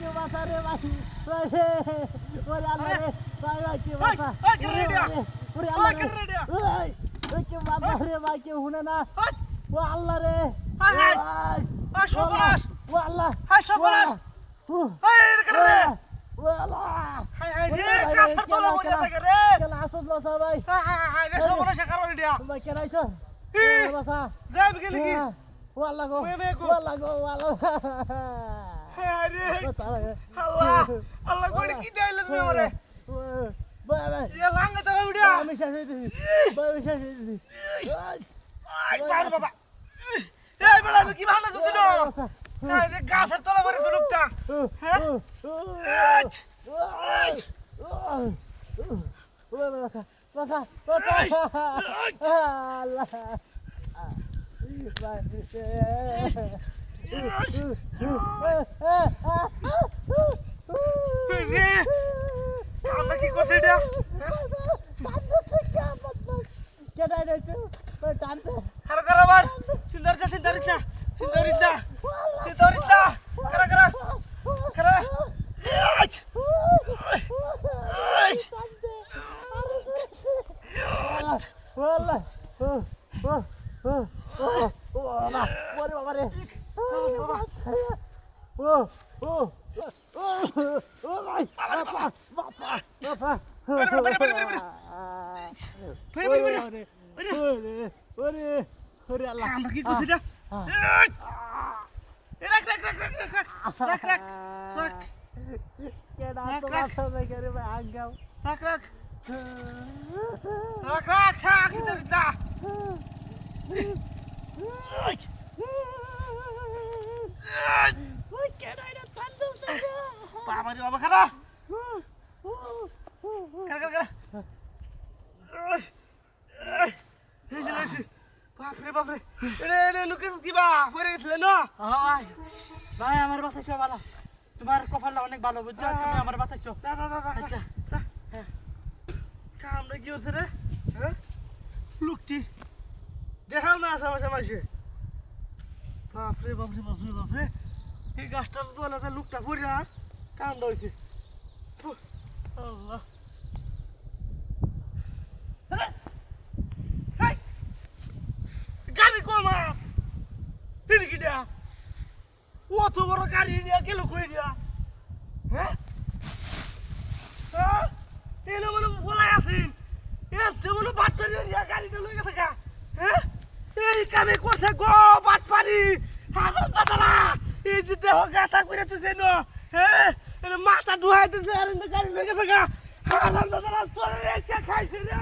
কেউ বাঁচা রে বাঁচি ওরে আল্লাহ রে ভাই ভাই কেউ বাঁচা ওরে আল্লাহ রে ওই কেউ বাঁচা রে ভাই কেউ শুনে না ও আল্লাহ রে সর্বনাশ ও আল্লাহ হায় সর্বনাশ হায় রে কেন রে ও আল্লাহ হায় হায় রে কাফার তোলা মরে থাকে রে কেন আসল না সবাই হায় হায় রে সর্বনাশ কারণ ইডিয়া তুমি কেন আইছো বাসা যাই গেলি কি ও আল্লাহ গো ও আল্লাহ গো ও আল্লাহ আল্লাহ আল্লাহ কি দেইলে তুমি আমারে তারা উড়া আমি শেষ হই দিছি কি ভালো গাছের তলা মরে জুলুপটা হ্যাঁ ওরে বাবা বাবা বাবা আমরা কি করছি এটা খারাপ খারাপ আবার সুন্দর সুন্দর সুন্দর সুন্দর খারাপ খারাপ খারাপ আমরা কি করছি এটা রাখ রাখ রাখ রাখ রাখ রাখ রাখ রাখ রাখ রাখ রাখ রাখ রাখ রাখ পামারি বাবা খারা কিবা পরে গেছিলে না ভাই আমার বাসায় সব ভালো তোমার কপালটা অনেক ভালো বুঝছ তুমি আমার বাসায় চো না কি হচ্ছে রে? হ্যাঁ? লুকটি। দেখাও না আশেপাশে মানুষের বাপরে বাপরে বাপরে বাপরে। এই গাছটার তোলাতে লুকটা পড়ি না কামড়া হয়েছে আল্লাহ। আরে! এই! গাড়ি কমা এদিকে দেয়া? অত বড় গাড়ি নিয়ে গেল কই দিয়া? হ্যাঁ? হ্যাঁ? এনে মনে বলাই হ্যাঁ? এই কামে করছে গো এই যে দেহ গাথা করে তুই যেন হ্যাঁ মাথা ডুহাই দিতে আর গাড়ি লেগে থাকা খাইছে রে।